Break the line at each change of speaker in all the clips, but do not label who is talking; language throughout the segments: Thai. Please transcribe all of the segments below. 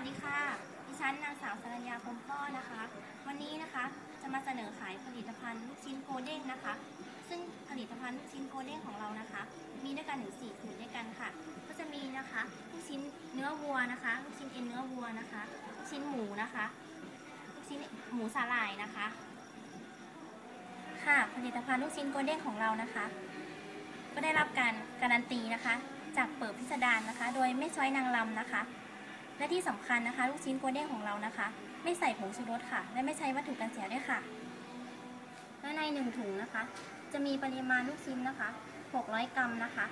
วัสดีค่ะ ดิฉันนางสาวสรัญญาคมพ่อนะคะ วันนี้นะคะจะมาเสนอขายผลิตภัณฑ์ลูกชิ้นโกเด้งนะคะ ซึ่งผลิตภัณฑ์ลูกชิ้นโกเด้งของเรานะคะ มีด้วยกันถึง4สูตรด้วยกันค่ะ ก็จะมีนะคะลูกชิ้นเนื้อวัวนะคะ ลูกชิ้นเอ็นเนื้อวัวนะคะลูกชิ้นหมูนะคะลูกชิ้นหมูสาหร่ายนะคะ ค่ะ ผลิตภัณฑ์ลูกชิ้นโกเด้งของเรานะคะ ก็ได้รับการการันตีนะคะ จากเปิดพิสดารนะคะ โดยไม่ช้อยนางลำนะคะ และที่สำคัญนะคะ ลูกชิ้นโกเด้งของเรานะคะ ไม่ใส่ผงชูรสค่ะ และไม่ใช้วัตถุกันเสียด้วยค่ะและในหนึ่งถุงนะคะ จะมีปริมาณลูกชิ้นนะคะ 600 กรัมนะคะ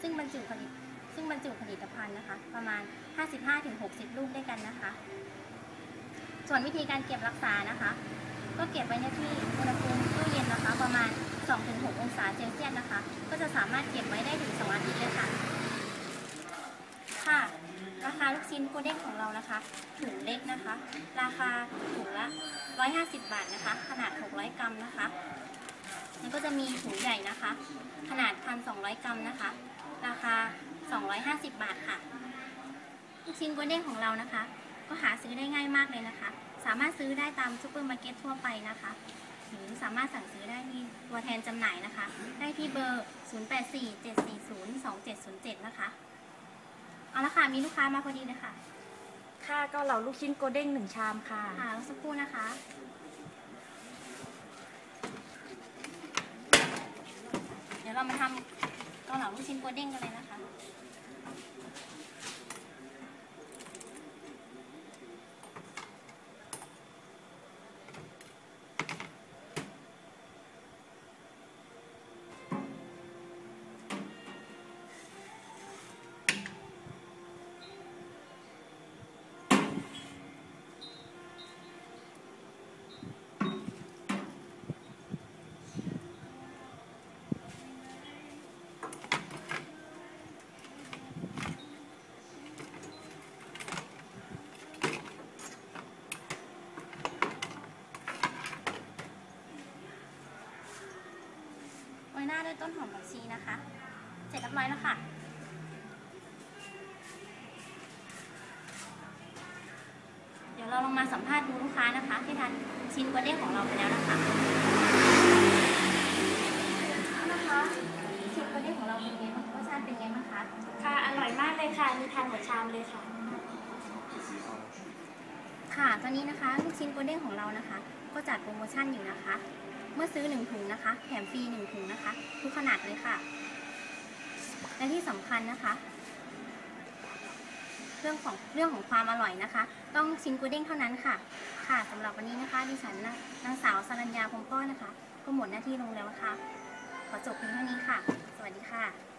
ซึ่งบรรจุผลิตซึ่งบรรจุผลิตภัณฑ์นะคะ ประมาณ 55-60 ลูกด้วยกันนะคะ ส่วนวิธีการเก็บรักษานะคะ ก็เก็บไว้ในที่อุณหภูมิตู้เย็นนะคะ ประมาณ 2-6 องศาเซลเซียสนะคะ ก็จะสามารถเก็บไว้ได้ถึง2อาทิตย์เลยค่ะ ค่ะ ราคาลูกชิ้ นโกเด้งของเรานะคะถุงเล็กนะคะ ราคาถุงละ 150 บาทนะคะ ขนาด 600 กรัมนะคะแล้วก็จะมีถุงใหญ่นะคะ ขนาด 1,200 กรัมนะคะ ราคา 250 บาทค่ะลูกชิ้นโกเด้งของเรานะคะ ก็หาซื้อได้ง่ายมากเลยนะคะ สามารถซื้อได้ตามซูเปอร์มาร์เก็ตทั่วไปนะคะหรือสามารถสั่งซื้อได้ที่ตัวแทนจำหน่ายนะคะ ได้ที่เบอร์ 0847402707 นะคะ เอาละค่ะ มีลูกค้ามาพอดีเลยค่ะ
ค่ะเกาเหลาลูกชิ้นโกเด้งหนึ่งชามค่ะ
ค่ะรอสักครู่นะคะ เดี๋ยวเรามาทำเกาเหลาลูกชิ้นโกเด้งกันเลยนะคะ ยหน้าด้วยต้นหอมผักชีนะคะ เสร็จเรียบร้อยแล้วค่ะ เดี๋ยวเราลองมาสัมภาษณ์ดูลูกค้านะคะ ที่ทานชิ้นโกเด้งของเราไปแล้วนะคะนะคะชิ้นโกเด้งของเราเป็นไงบ้างรสชาติเป็นไงบ้างคะ
ค่ะ อร่อยมากเลยค่ะ มีทานหัวชามเลยค่ะ
ค่ะ ตอนนี้นะคะลูกชิ้นโกเด้งของเรานะคะ ก็จัดโปรโมชั่นอยู่นะคะ เมื่อซื้อ 1 ถุงนะคะ แถมฟรี1ถุงนะคะ ทุกขนาดเลยค่ะ และที่สำคัญนะคะ เรื่องของเรื่องของความอร่อยนะคะ ต้องชิ้นโกเด้งเท่านั้นค่ะ ค่ะสำหรับวันนี้นะคะ ดิฉันนะนางสาวสรัญญาพงป้อนะคะ ก็หมดหน้าที่ลงแล้วนะคะ ขอจบเพียงเท่านี้ค่ะ สวัสดีค่ะ